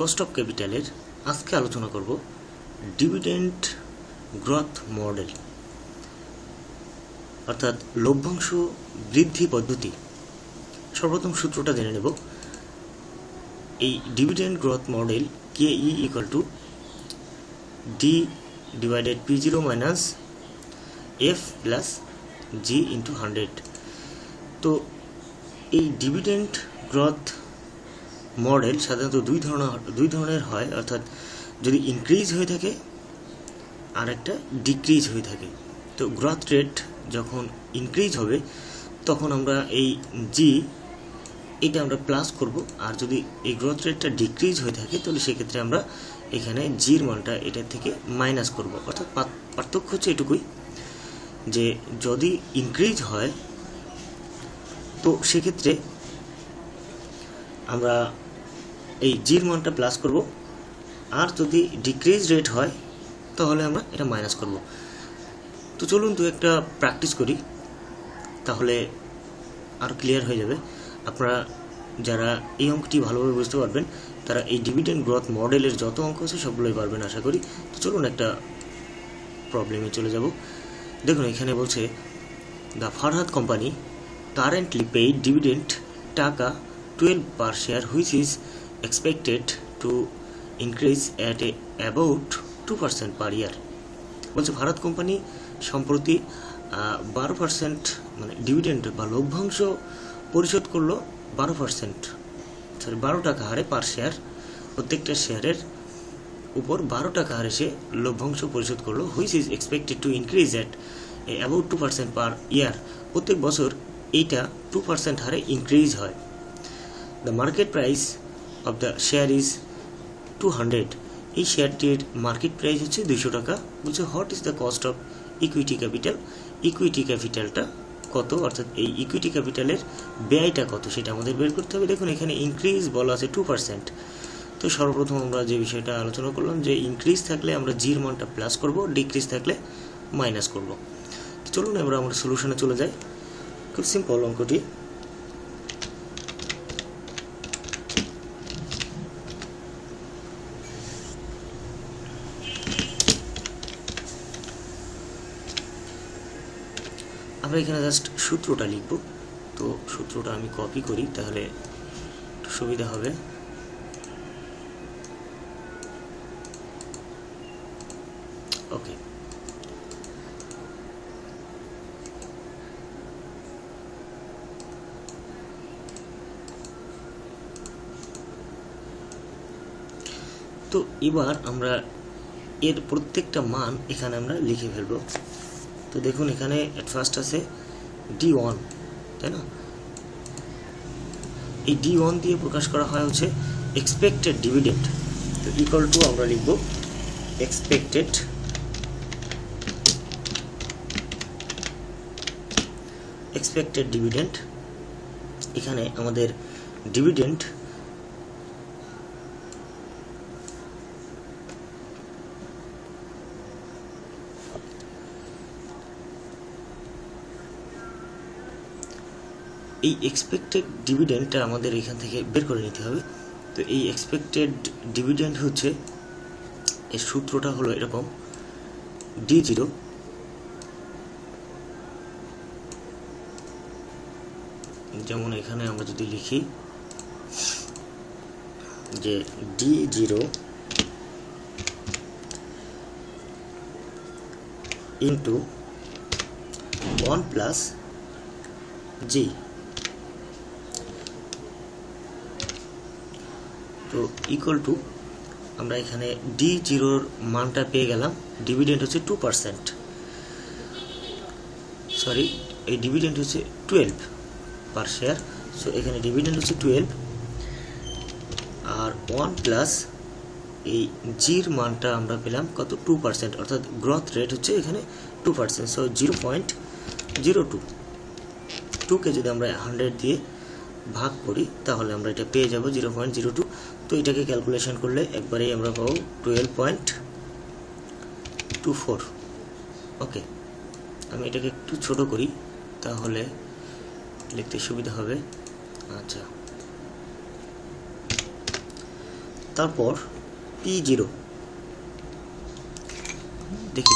Cost of ক্যাপিটালের আজকে আলোচনা করব ডিভিডেন্ট গ্রোথ মডেল, অর্থাৎ লভ্যাংশ বৃদ্ধি পদ্ধতি। সর্বপ্রথম সূত্রটা জেনে নেব। এই dividend growth model K E equal to D divided P zero minus F plus G into hundred তো এই ডিভিডেন্ড গ্রোথ মডেল সাধারণত দুই ধরনের দুই ধরনের হয়। অর্থাৎ যদি ইনক্রিজ হয়ে থাকে আর একটা ডিক্রিজ হয়ে থাকে। তো গ্রোথ রেট যখন ইনক্রিজ হবে, তখন আমরা এই জি এটা আমরা প্লাস করব। আর যদি এই গ্রোথ রেটটা ডিক্রিজ হয়ে থাকে, তাহলে সেক্ষেত্রে আমরা এখানে জির মানটা এটার থেকে মাইনাস করব। অর্থাৎ পার্থক্য হচ্ছে এটুকুই যে যদি ইনক্রিজ হয়, তো সেক্ষেত্রে আমরা এই জির মানটা প্লাস করব। আর যদি ডিক্রিজ রেট হয়, তাহলে আমরা এটা মাইনাস করব। তো চলুন দু একটা প্র্যাকটিস করি, তাহলে আর ক্লিয়ার হয়ে যাবে। আপনারা যারা এই অঙ্কটি ভালোভাবে বুঝতে পারবেন, তারা এই ডিভিডেন্ড গ্রোথ মডেলের যত অঙ্ক আছে সবগুলোই পারবেন আশা করি। তো চলুন একটা প্রবলেমে চলে যাব। দেখুন, এখানে বলছে the Farhad company currently paid dividend টাকা twelve per share which is to increase at a about two percent per year বলছে, ভারত কোম্পানি সম্প্রতি বারো পার্সেন্ট মানে ডিভিডেন্ড বা লভ্যাংশ পরিশোধ করল বারো পার্সেন্ট সরি, বারো টাকা হারে পার শেয়ার প্রত্যেকটা শেয়ারের উপর বারো টাকা হারে সে লভ্যাংশ পরিশোধ করল which is expected to increase at about two percent per year প্রত্যেক বছর এইটা টু পার্সেন্ট হারে ইনক্রিজ হয়। The market price of the share is two hundred এই শেয়ারটির মার্কেট প্রাইস হচ্ছে দুশো টাকা। বলছে what is the cost of equity capital equity ক্যাপিটালটা কত? অর্থাৎ এই ইকুইটি ক্যাপিটালের ব্যয়টা কত? সেটা আমাদের বের করতে হবে। দেখুন, এখানে ইনক্রিজ বলা আছে টু পার্সেন্ট তো সর্বপ্রথম আমরা যে বিষয়টা আলোচনা করলাম যে ইনক্রিজ থাকলে আমরা জির মানটা প্লাস করব ডিক্রিজ থাকলে মাইনাস করব। চলুন এবার আমরা সলিউশনে চলে যাই। খুব সিম্পল অঙ্কটি। আমরা এখানে জাস্ট সূত্রটা লিখব। তো সূত্রটা আমি কপি করি, তাহলে একটু সুবিধা হবে। ওকে তো এবার আমরা এর প্রত্যেকটা মান এখানে আমরা লিখে ফেলব। তো দেখুন, এখানে এট ফার্স্ট আছে ডি ওয়ান তাই না? এই ডি ওয়ান দিয়ে প্রকাশ করা হয় হচ্ছে এক্সপেক্টেড ডিভিডেন্ড তো ইকুয়াল টু আমরা লিখব এক্সপেক্টেড এক্সপেক্টেড ডিভিডেন্ড এখানে আমাদের ডিভিডেন্ড এই এক্সপেক্টেড ডিভিডেন্ডটা আমাদের এখান থেকে বের করে নিতে হবে। তো এই এক্সপেক্টেড ডিভিডেন্ড হচ্ছে, এর সূত্রটা হলো এরকম ডি জিরো যেমন এখানে আমরা যদি লিখি যে D zero into one plus G তো ইকুয়াল টু আমরা এখানে ডি জিরোর মানটা পেয়ে গেলাম ডিভিডেন্ড হচ্ছে টু পার্সেন্ট সরি এই ডিভিডেন্ড হচ্ছে টুয়েলভ পার শেয়ার সো এখানে ডিভিডেন্ড হচ্ছে টুয়েলভ আর ওয়ান প্লাস এই জির মানটা আমরা পেলাম কত? টু পার্সেন্ট অর্থাৎ গ্রোথ রেট হচ্ছে এখানে two percent so zero point zero two টুকে যদি আমরা হান্ড্রেড দিয়ে ভাগ করি, তাহলে আমরা এটা পেয়ে যাব জিরো পয়েন্ট জিরো টু তো এটাকে ক্যালকুলেশন করলে একবারেই আমরা পাবো twelve point two four okay আমি এটাকে একটু ছোট করি, তাহলে লিখতে সুবিধা হবে। আচ্ছা। তারপর পি জিরো দেখি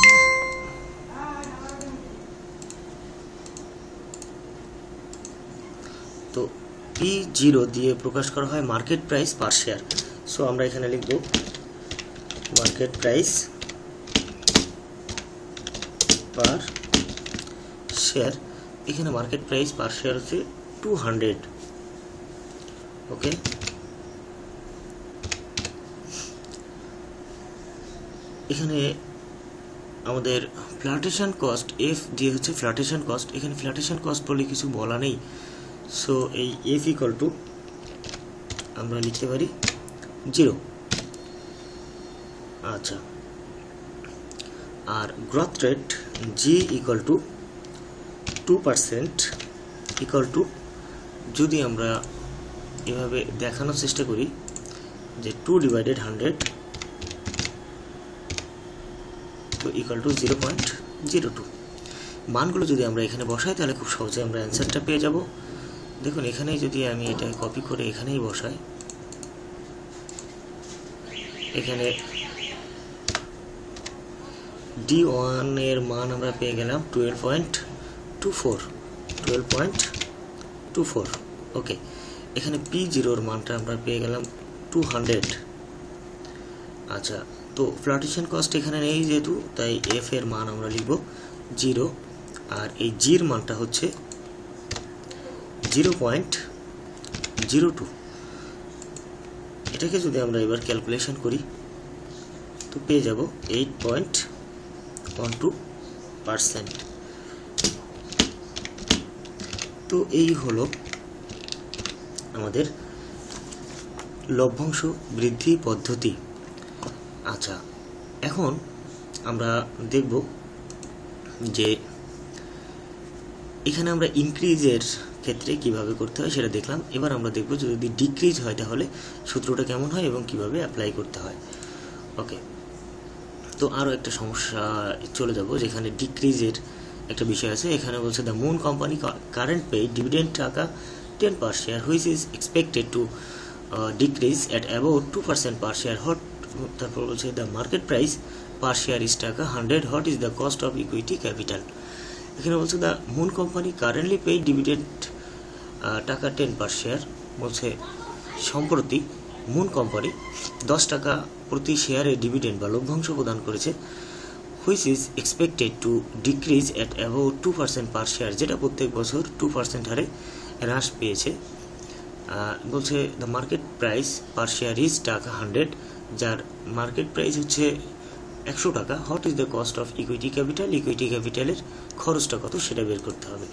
তো পি জিরো দিয়ে প্রকাশ করা হয় market price per share so আমরা এখানে লিখব মার্কেট প্রাইস পার শেয়ার এখানে মার্কেট প্রাইস পার শেয়ার হচ্ছে টু হান্ড্রেড ওকে এখানে আমাদের ফ্ল্যাটেশন কস্ট এফ দিয়ে হচ্ছে ফ্ল্যাটেশন কস্ট এখানে ফ্ল্যাটেশন কস্ট বলে কিছু বলা নেই। সো এই এফ ইকাল টু আমরা লিখতে পারি জিরো আচ্ছা। আর growth rate G equal to two percent equal to যদি আমরা এভাবে দেখানোর চেষ্টা করি যে টু ডিভাইডেড হান্ড্রেড তো equal to zero point zero two মানগুলো যদি আমরা এখানে বসাই, তাহলে খুব সহজে আমরা অ্যান্সারটা পেয়ে যাব। দেখুন, এখানেই যদি আমি এটা কপি করে এখানেই বসাই, এখানে ডি ওয়ানের মান আমরা পেয়ে গেলাম twelve point two four twelve point two four okay এখানে পি জিরোর মানটা আমরা পেয়ে গেলাম টু হান্ড্রেড আচ্ছা তো ফ্লাটেশন কস্ট এখানে নেই যেহেতু, তাই এফ এর মান আমরা লিখব জিরো আর এই জির মানটা হচ্ছে জিরো পয়েন্ট জিরো টু। এটাকে যদি আমরা এবার ক্যালকুলেশন করি, তো পেয়ে যাব eight point one two percent তো এই হলো আমাদের লভ্যাংশ বৃদ্ধি পদ্ধতি। আচ্ছা এখন আমরা দেখব যে এখানে আমরা ইনক্রিজের ক্ষেত্রে কীভাবে করতে হয় সেটা দেখলাম। এবার আমরা দেখব যদি ডিক্রিজ হয় তাহলে সূত্রটা কেমন হয় এবং কীভাবে অ্যাপ্লাই করতে হয়। ওকে তো আরও একটা সমস্যা চলে যাব যেখানে ডিক্রিজের একটা বিষয় আছে। এখানে বলছে the Moon company current pay dividend টাকা ten per share which is expected to decrease at about two percent per share hot তারপর বলছে the market price per share is টাকা hundred what is the cost of equity capital এখানে বলছে the Moon company currently pay dividend টাকা ten per share বলছে সম্প্রতি moon company দশ টাকা প্রতি শেয়ারে ডিভিডেন্ড বা লভ্যাংশ প্রদান করেছে which is expected to decrease at about two percent per share যেটা প্রত্যেক বছর টু পার্সেন্ট হারে হ্রাস পেয়েছে। বলছে the market price per share is টাকা হান্ড্রেড যার মার্কেট প্রাইস হচ্ছে একশো টাকা। What is the cost of equity capital equity ক্যাপিটালের খরচটা কত সেটা বের করতে হবে।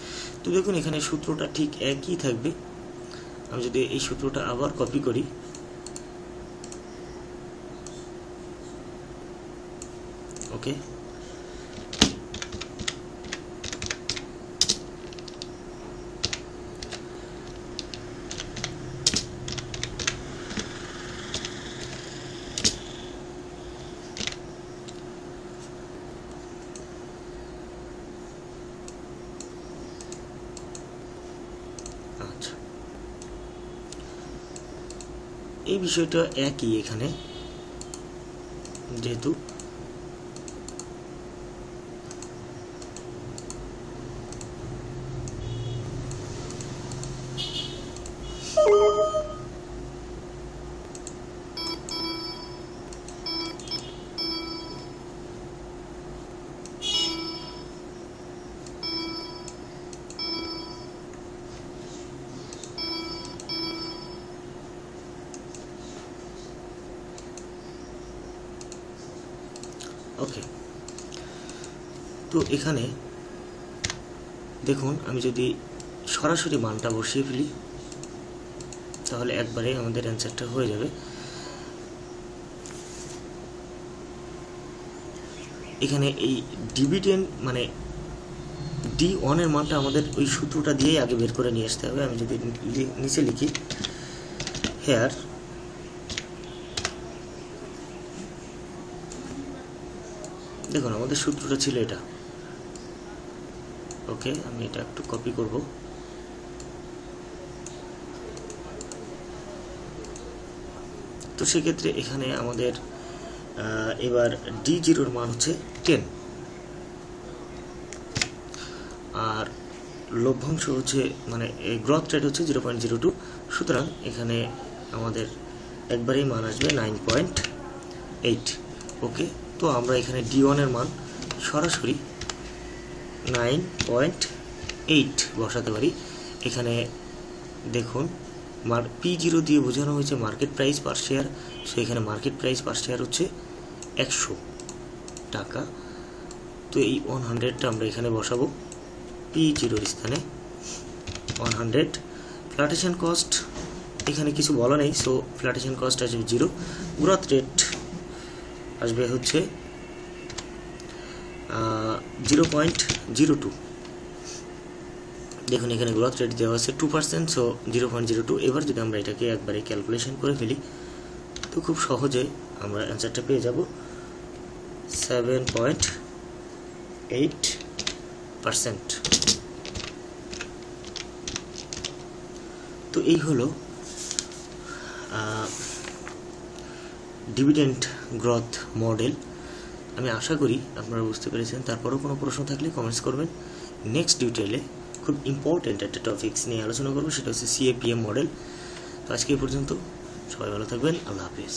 তো দেখুন, এখানে সূত্রটা ঠিক একই থাকবে। আমি যদি এই সূত্রটা আবার কপি করি। ওকে বিষয়টা একই এখানে যেহেতু ওকে তো এখানে দেখুন, আমি যদি সরাসরি মানটা বসিয়ে ফেলি, তাহলে একবারে আমাদের অ্যান্সারটা হয়ে যাবে। এখানে এই ডিভিডেন্ড মানে ডি ওয়ানের মানটা আমাদের ওই সূত্রটা দিয়েই আগে বের করে নিয়ে আসতে হবে। আমি যদি নিচে লিখি হেয়ার দেখুন, আমাদের সূত্রটা ছিল এটা। ওকে, আমি এটা একটু কপি করব। তো সেক্ষেত্রে এখানে আমাদের এবার ডি জিরোর মান হচ্ছে টেন আর লভ্যাংশ হচ্ছে মানে গ্রথ রেট হচ্ছে জিরো পয়েন্ট জিরো টু সুতরাং এখানে আমাদের একবারেই মান আসবে নাইন পয়েন্ট এইট ওকে তো আমরা এখানে ডি ওয়ানের মান সরাসরি নাইন পয়েন্ট এইট বসাতে পারি। এখানে দেখুন মার পি জিরো দিয়ে বোঝানো হয়েছে market price per share so এখানে মার্কেট প্রাইস পার শেয়ার হচ্ছে একশো টাকা। তো এই ওয়ান হান্ড্রেডটা আমরা এখানে বসাবো। পি জিরোর স্থানে ওয়ান হান্ড্রেড ফ্ল্যাটেশন কস্ট এখানে কিছু বলা নেই। সো ফ্ল্যাটেশন কস্ট আসবে জিরো গ্রোথ রেট আসবে হচ্ছে জিরো পয়েন্ট জিরো টু দেখুন এখানে গ্রোথ রেট দেওয়া আছে two percent so zero point zero two এবার যদি আমরা এটাকে একবারে ক্যালকুলেশন করে ফেলি, তো খুব সহজে আমরা অ্যান্সারটা পেয়ে যাব। সেভেন পয়েন্ট এইট পার্সেন্ট তো এই হলো ডিভিডেন্ড গ্রথ মডেল আমি আশা করি আপনারা বুঝতে পেরেছেন। তারপরেও কোনো প্রশ্ন থাকলে কমেন্টস করবেন। নেক্সট ডিউটেলে খুব ইম্পর্টেন্ট একটা টপিক্স নিয়ে আলোচনা করব। সেটা হচ্ছে সিএপিএম মডেল তো আজকে এই পর্যন্ত। সবাই ভালো থাকবেন। আল্লাহ হাফিজ।